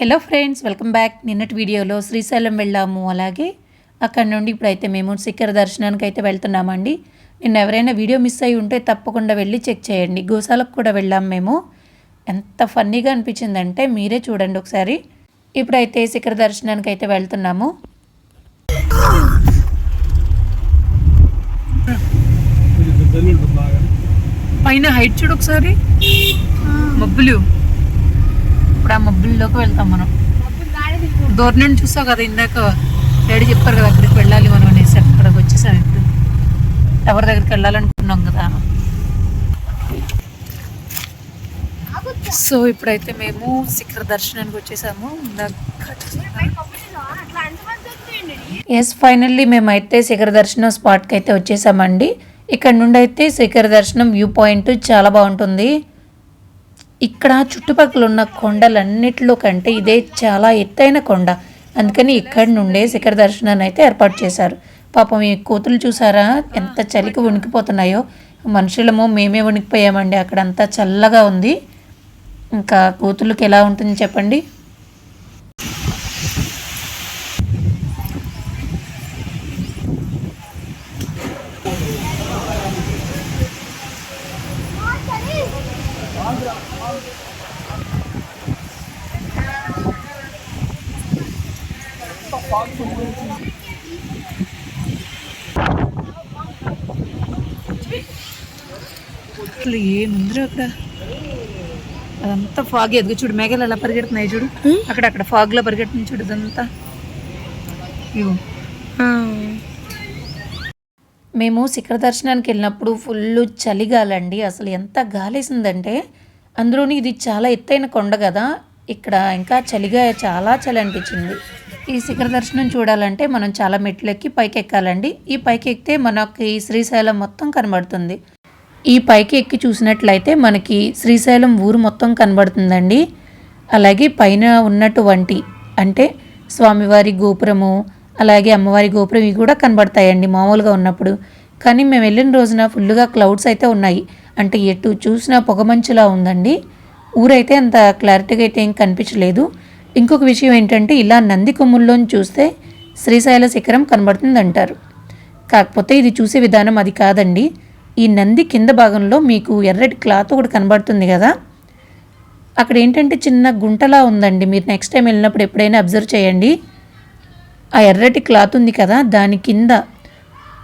Hello friends welcome back. నిన్నటి వీడియోలో శ్రీశైలం వెళ్ళాము. అలాగే అక్కడ నుండి ఇప్పుడైతే మేము శిఖర దర్శనానికి అయితే వెళ్తున్నామండి. నిన్న ఎవరైనా వీడియో మిస్ అయి ఉంటే తప్పకుండా వెళ్ళి చెక్ చేయండి. గోశాలకు కూడా వెళ్ళాం మేము. ఎంత ఫన్నీగా అనిపించిందంటే మీరే చూడండి ఒకసారి. ఇప్పుడైతే శిఖర దర్శనానికి అయితే వెళ్తున్నాము. పైన హైట్ చూడు ఒకసారి. మబ్బులు. ఇప్పుడు ఆ మబ్బుల్లోకి వెళ్తాం మనం. దూరం నుండి చూసావు కదా ఇందాక డాడీ చెప్పారు కదా అక్కడికి వెళ్ళాలి మనం అనేసి అక్కడికి వచ్చేసాం ఇప్పుడు. ఎవరి దగ్గరికి వెళ్ళాలనుకున్నాం కదా. సో ఇప్పుడైతే మేము శిఖర దర్శనానికి వచ్చేసాము. ఎస్ ఫైనల్లీ మేమైతే శిఖర దర్శనం స్పాట్కి అయితే వచ్చేసామండి. ఇక్కడ నుండి అయితే శిఖర దర్శనం వ్యూ పాయింట్ చాలా బాగుంటుంది. ఇక్కడ చుట్టుపక్కల ఉన్న కొండలన్నిటిలో కంటే ఇదే చాలా ఎత్తైన కొండ. అందుకని ఇక్కడి నుండే శిఖర దర్శనాన్ని అయితే ఏర్పాటు చేశారు. పాపం ఈ కోతులు చూసారా? ఎంత చలికి వణికిపోతున్నాయో. మనుషులము మేమే వణికిపోయామండి. అక్కడ అంతా చల్లగా ఉంది. ఇంకా కోతులకి ఎలా ఉంటుంది చెప్పండి. అసలు ఏముందిరా అక్కడ? అదంతా ఫాగ్ ఎదుగు చూడు మేఘాలు ఎలా పరిగెడుతున్నాయి చూడు. అక్కడ అక్కడ ఫాగ్లో పరిగెడుతుంది చూడు ఇదంతా. మేము శిఖర దర్శనానికి వెళ్ళినప్పుడు ఫుల్ చలిగాలండి. అసలు ఎంత గాలేసిందంటే అందులోని ఇది చాలా ఎత్తైన కొండ కదా. ఇక్కడ ఇంకా చలిగా చాలా చలి అనిపించింది. ఈ శిఖర దర్శనం చూడాలంటే మనం చాలా మెట్లెక్కి పైకి ఎక్కాలండి ఈ పైకి ఎక్కితే మనకి శ్రీశైలం మొత్తం కనబడుతుంది. ఈ పైకి ఎక్కి చూసినట్లయితే మనకి శ్రీశైలం ఊరు మొత్తం కనబడుతుందండి. అలాగే పైన ఉన్నటువంటి అంటే స్వామివారి గోపురము అలాగే అమ్మవారి గోపురం ఇవి కూడా కనబడతాయండి మామూలుగా ఉన్నప్పుడు. కానీ మేము వెళ్ళిన రోజున ఫుల్గా క్లౌడ్స్ అయితే ఉన్నాయి. అంటే ఎటు చూసినా పొగమంచులా ఉందండి. ఊరైతే అంత క్లారిటీగా అయితే ఏం కనిపించలేదు. ఇంకొక విషయం ఏంటంటే ఇలా నంది కొమ్ముల్లోని చూస్తే శ్రీశైల శిఖరం కనబడుతుంది అంటారు కాకపోతే ఇది చూసే విధానం అది కాదండి. ఈ నంది కింద భాగంలో మీకు ఎర్రటి క్లాత్ ఒకటి కనబడుతుంది కదా. అక్కడ ఏంటంటే చిన్న గుంటలా ఉందండి. మీరు నెక్స్ట్ టైం వెళ్ళినప్పుడు ఎప్పుడైనా అబ్జర్వ్ చేయండి. ఆ ఎర్రటి క్లాత్ ఉంది కదా దాని కింద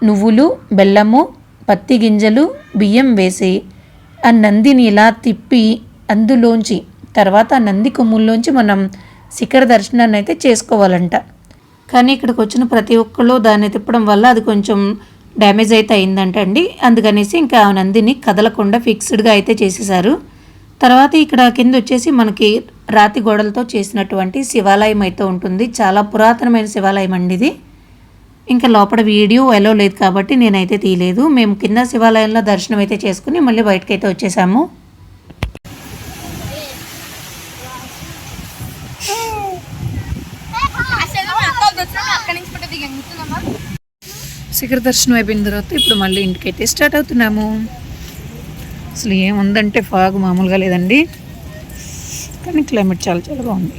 నువ్వులు బెల్లము పత్తి గింజలు బియ్యం వేసి ఆ నందిని ఇలా తిప్పి అందులోంచి తర్వాత ఆ నంది కొమ్ముల్లోంచి మనం శిఖర దర్శనాన్ని అయితే చేసుకోవాలంట. కానీ ఇక్కడికి వచ్చిన ప్రతి ఒక్కళ్ళు దాన్ని తిప్పడం వల్ల అది కొంచెం డ్యామేజ్ అయితే అయిందంట అండి అందుకనేసి ఇంకా ఆ నందిని కదలకుండా ఫిక్స్డ్గా అయితే చేసేసారు తర్వాత ఇక్కడ కింద వచ్చేసి మనకి రాతి గోడలతో చేసినటువంటి శివాలయం అయితే ఉంటుంది. చాలా పురాతనమైన శివాలయం అండి ఇది. ఇంకా లోపల వీడియో ఎలో లేదు కాబట్టి నేనైతే తీయలేదు. మేము కింద శివాలయంలో దర్శనం అయితే చేసుకుని మళ్ళీ బయటకైతే అయితే అక్కడి నుంచి గుర్తున్నామా శిఖర దర్శనం అయిపోయిన తర్వాత ఇప్పుడు మళ్ళీ ఇంటికైతే స్టార్ట్ అవుతున్నాము. అసలు ఏముందంటే ఫాగ్ మామూలుగా లేదండి. కానీ క్లైమేట్ చాలా చాలా బాగుంది.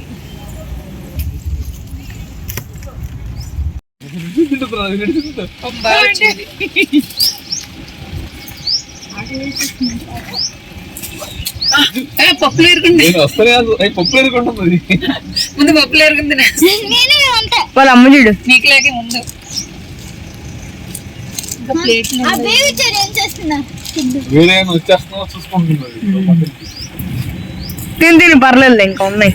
పప్పులు ఎరుగుంది నేను వస్తలే కాదు అయి పప్పు ఎదుర్కొంటుంది ముందు పప్పులు ఎరుగుంది నేనే అంతే. వాళ్ళ అమ్మ చూడు. నీకు లేకే ముందు తిని తిని పర్లేదు ఇంకా ఉన్నాయి.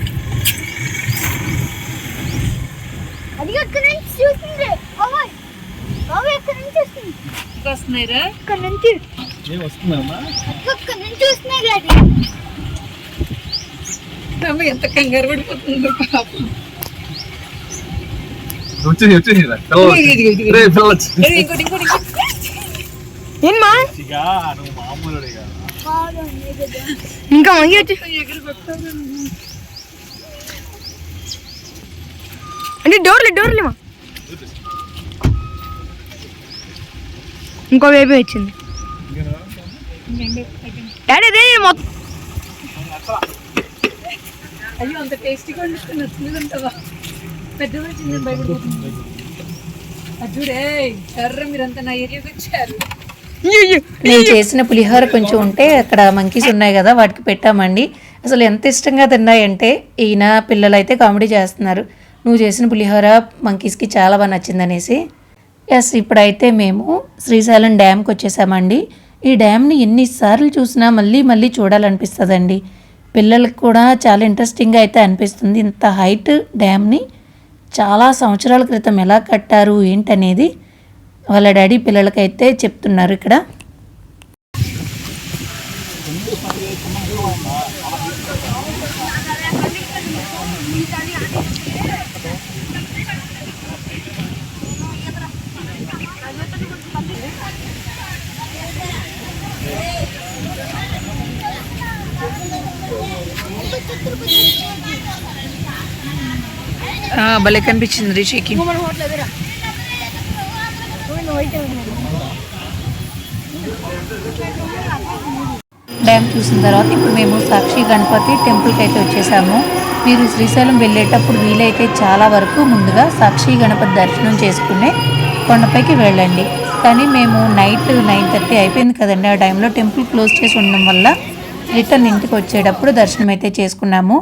ఎంత కంగారు పడిపోతుందో పాపం. ఇంకోటి ఇంకోటి. ఏమ్మా ఇక నువ్వు మామూలుడిగా బాగుంది కదా ఇంకా మంగి వచ్చి అంటే డోర్లు డోర్లు మా ఇంకో బేబీ వచ్చింది డాడీ అదే మొత్తం అయ్యో అంత టేస్టీగా వండుకుని అజుడే ఎర్ర మీరంతా నా ఏరియాకి వచ్చారు. నేను చేసిన పులిహోర కొంచెం ఉంటే అక్కడ మంకీస్ ఉన్నాయి కదా వాటికి పెట్టామండి. అసలు ఎంత ఇష్టంగా తిన్నాయంటే ఈయన పిల్లలు అయితే కామెడీ చేస్తున్నారు. నువ్వు చేసిన పులిహోర మంకీస్కి చాలా బాగా నచ్చిందనేసి ఎస్ ఇప్పుడైతే మేము శ్రీశైలం డ్యామ్కి వచ్చేసామండి. ఈ డ్యామ్ని ఎన్నిసార్లు చూసినా మళ్ళీ మళ్ళీ చూడాలనిపిస్తుందండి. పిల్లలకు కూడా చాలా ఇంట్రెస్టింగ్గా అయితే అనిపిస్తుంది. ఇంత హైట్ డ్యామ్ని చాలా సంవత్సరాల క్రితం ఎలా కట్టారు ఏంటనేది వాళ్ళ డాడీ పిల్లలకైతే చెప్తున్నారు ఇక్కడ. భలే కనిపించింది రిషికి. డ్యామ్ చూసిన తర్వాత ఇప్పుడు మేము సాక్షి గణపతి టెంపుల్కి అయితే వచ్చేసాము. మీరు శ్రీశైలం వెళ్ళేటప్పుడు వీలైతే చాలా వరకు ముందుగా సాక్షి గణపతి దర్శనం చేసుకునే కొండపైకి వెళ్ళండి. కానీ మేము నైట్ నైన్ థర్టీ అయిపోయింది కదండి. ఆ టైంలో టెంపుల్ క్లోజ్ చేసి ఉండడం వల్ల రిటర్న్ ఇంటికి వచ్చేటప్పుడు దర్శనం అయితే చేసుకున్నాము.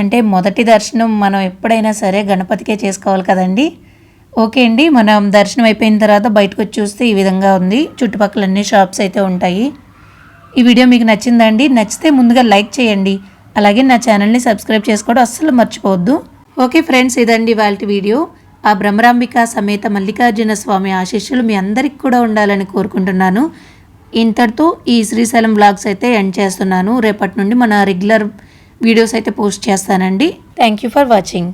అంటే మొదటి దర్శనం మనం ఎప్పుడైనా సరే గణపతికే చేసుకోవాలి కదండి. ఓకే అండి మనం దర్శనం అయిపోయిన తర్వాత బయటకు వచ్చి చూస్తే ఈ విధంగా ఉంది. చుట్టుపక్కల అన్ని షాప్స్ అయితే ఉంటాయి. ఈ వీడియో మీకు నచ్చిందండి నచ్చితే ముందుగా లైక్ చేయండి. అలాగే నా ఛానల్ని సబ్స్క్రైబ్ చేసుకోవడం అస్సలు మర్చిపోవద్దు. ఓకే ఫ్రెండ్స్ ఇదండి వాళ్ళ వీడియో. ఆ బ్రహ్మరాంబిక సమేత మల్లికార్జున స్వామి ఆశీస్సులు మీ అందరికి కూడా ఉండాలని కోరుకుంటున్నాను. ఇంతటితో ఈ శ్రీశైలం బ్లాగ్స్ అయితే ఎండ్ చేస్తున్నాను. రేపటి నుండి మన రెగ్యులర్ వీడియోస్ అయితే పోస్ట్ చేస్తానండి. Thank you for watching